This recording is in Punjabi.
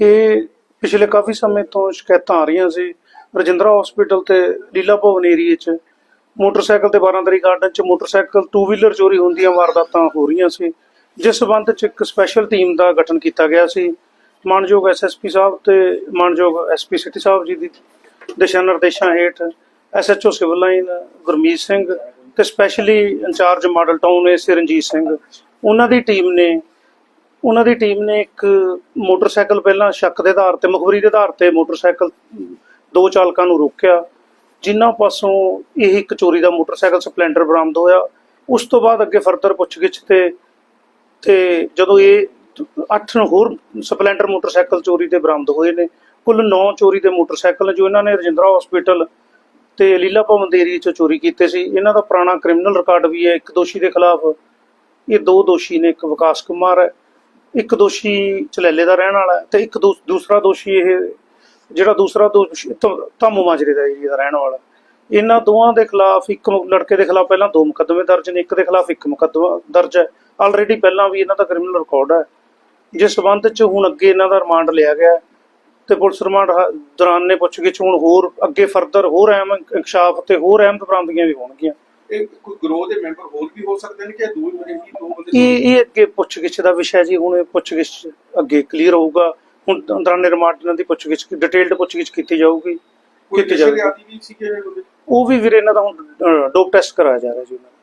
ਇਹ ਪਿਛਲੇ ਕਾਫੀ ਸਮੇਂ ਤੋਂ ਸ਼ਿਕਾਇਤਾਂ ਆ ਰਹੀਆਂ ਸੀ। ਰਜਿੰਦਰਾ ਹਸਪੀਟਲ ਤੇ ਲੀਲਾ ਭਵਨ ਏਰੀਏ 'ਚ ਮੋਟਰਸਾਈਕਲ ਤੇ 12 ਤਰੀ ਗਾਰਡਨ 'ਚ ਮੋਟਰਸਾਈਕਲ ਟੂ ਵੀਲਰ ਚੋਰੀ ਹੁੰਦੀਆਂ ਵਾਰਦਾਤਾਂ ਹੋ ਰਹੀਆਂ ਸੀ। ਜਿਸ ਸਬੰਧ 'ਚ ਇੱਕ ਸਪੈਸ਼ਲ ਟੀਮ ਦਾ ਗਠਨ ਕੀਤਾ ਗਿਆ ਸੀ। ਮਾਨਯੋਗ ਐਸਐਸਪੀ ਸਾਹਿਬ ਤੇ ਮਾਨਯੋਗ ਐਸਪੀ ਸਿਟੀ ਸਾਹਿਬ ਜੀ ਦੀ ਦਿਸ਼ਾ ਨਿਰਦੇਸ਼ਾਂ ਹੇਠ SHO Civil Line Gurmeet Singh ਤੇ specially incharge Model Town A Ranjit Singh. ਉਹਨਾਂ ਦੀ ਟੀਮ ਨੇ ਉਹਨਾਂ ਦੀ ਟੀਮ ਨੇ ਇੱਕ ਮੋਟਰਸਾਈਕਲ ਪਹਿਲਾਂ ਸ਼ੱਕ ਦੇ ਆਧਾਰ ਤੇ, ਮੁਖਬਰੀ ਦੇ ਆਧਾਰ ਤੇ ਮੋਟਰਸਾਈਕਲ ਦੋ ਚਾਲਕਾਂ ਨੂੰ ਰੋਕਿਆ। ਜਿਨ੍ਹਾਂ ਪਾਸੋਂ ਇਹ ਇੱਕ ਚੋਰੀ ਦਾ ਮੋਟਰਸਾਈਕਲ ਸਪਲੈਂਡਰ ਬਰਾਮਦ ਹੋਇਆ, ਉਸ ਤੋਂ ਬਾਅਦ ਅੱਗੇ ਫਰਦਰ ਪੁੱਛਗਿੱਛ ਤੇ ਤੇ ਜਦੋਂ ਇਹ 8 ਹੋਰ ਸਪਲੈਂਡਰ ਮੋਟਰਸਾਈਕਲ ਚੋਰੀ ਦੇ ਬਰਾਮਦ ਹੋਏ ਨੇ, ਕੁੱਲ 9 ਚੋਰੀ ਦੇ ਮੋਟਰਸਾਈਕਲ ਜੋ ਇਹਨਾਂ ਨੇ ਰਜਿੰਦਰਾ ਹਸਪੀਟਲ ਤੇ ਲੀਲਾ ਭਵਨ ਦੇ ਏਰੀਏ 'ਚ ਚੋਰੀ ਕੀਤੇ ਸੀ। ਇਹਨਾਂ ਦਾ ਪੁਰਾਣਾ ਕ੍ਰਿਮੀਨਲ ਰਿਕਾਰਡ ਵੀ ਹੈ, ਇੱਕ ਦੋਸ਼ੀ ਦੇ ਖਿਲਾਫ, ਇਹ ਦੋ ਦੋਸ਼ੀ ਨੇ, ਇੱਕ ਵਿਕਾਸ ਕੁਮਾਰ ਹੈ। ਇੱਕ ਦੋਸ਼ੀ ਚਲੈਲੇ ਦਾ ਰਹਿਣ ਵਾਲਾ ਤੇ ਇੱਕ ਦੂਸਰਾ ਦੋਸ਼ੀ ਇਹ ਜਿਹੜਾ ਦੂਸਰਾ ਦੋਸ਼ੀ ਧਾਮੂ ਮਾਜਰੇ ਦਾ ਏਰੀਆ ਦਾ ਰਹਿਣ ਵਾਲਾ ਇਹਨਾਂ ਦੋਵਾਂ ਦੇ ਖਿਲਾਫ ਇੱਕ ਲੜਕੇ ਦੇ ਖਿਲਾਫ ਪਹਿਲਾਂ ਦੋ ਮੁਕੱਦਮੇ ਦਰਜ ਨੇ, ਇੱਕ ਦੇ ਖਿਲਾਫ ਇੱਕ ਮੁਕੱਦਮਾ ਦਰਜ ਹੈ। ਆਲਰੇਡੀ ਪਹਿਲਾਂ ਵੀ ਇਹਨਾਂ ਦਾ ਕ੍ਰਿਮੀਨਲ ਰਿਕਾਰਡ ਹੈ। ਜਿਸ ਸਬੰਧ ਚ ਹੁਣ ਅੱਗੇ ਇਹਨਾਂ ਦਾ ਰਿਮਾਂਡ ਲਿਆ ਗਿਆ ਤੇ ਪੁਲਿਸ ਰਿਮਾਂਡ ਦੌਰਾਨ ਨੇ ਪੁੱਛਗਿੱਛ ਹੁਣ ਹੋਰ ਅੱਗੇ ਫਰਦਰ ਹੋਰ ਅਹਿਮ ਇਨਕਸ਼ਾਫ ਤੇ ਹੋਰ ਅਹਿਮ ਬਰਾਮਦਗੀਆਂ ਵੀ ਹੋਣਗੀਆਂ। ਇਹ ਕੋਈ ਗਰੋਹ ਦੇ ਮੈਂਬਰ ਹੋਰ ਵੀ ਹੋ ਸਕਦੇ ਨੇ ਕਿ ਇਹ ਦੋ ਹੀ ਬੰਦੇ ਹੀ ਦੋ ਬੰਦੇ ਇਹ ਇਹ ਅੱਗੇ ਪੁੱਛਗਿੱਛ ਦਾ ਵਿਸ਼ਾ ਜੀ ਹੁਣ ਇਹ ਪੁੱਛਗਿੱਛ ਅੱਗੇ ਕਲੀਅਰ ਹੋਊਗਾ। ਹੁਣ ਦੌਰਾਨੇ ਰਿਮਾਂਡ ਇਹਨਾਂ ਦੀ ਪੁੱਛਗਿੱਛ ਡਿਟੇਲਡ ਪੁੱਛਗਿੱਛ ਕੀਤੀ ਜਾਊਗੀ। ਕੀਤੀ ਵੀ ਉਹ ਵੀ ਵੀਰੇ ਇਹਨਾਂ ਦਾ ਹੁਣ ਡੋਪ ਟੈਸਟ ਕਰਾਇਆ ਜਾ ਰਿਹਾ ਜੀ ਉਹਨਾਂ ਦਾ।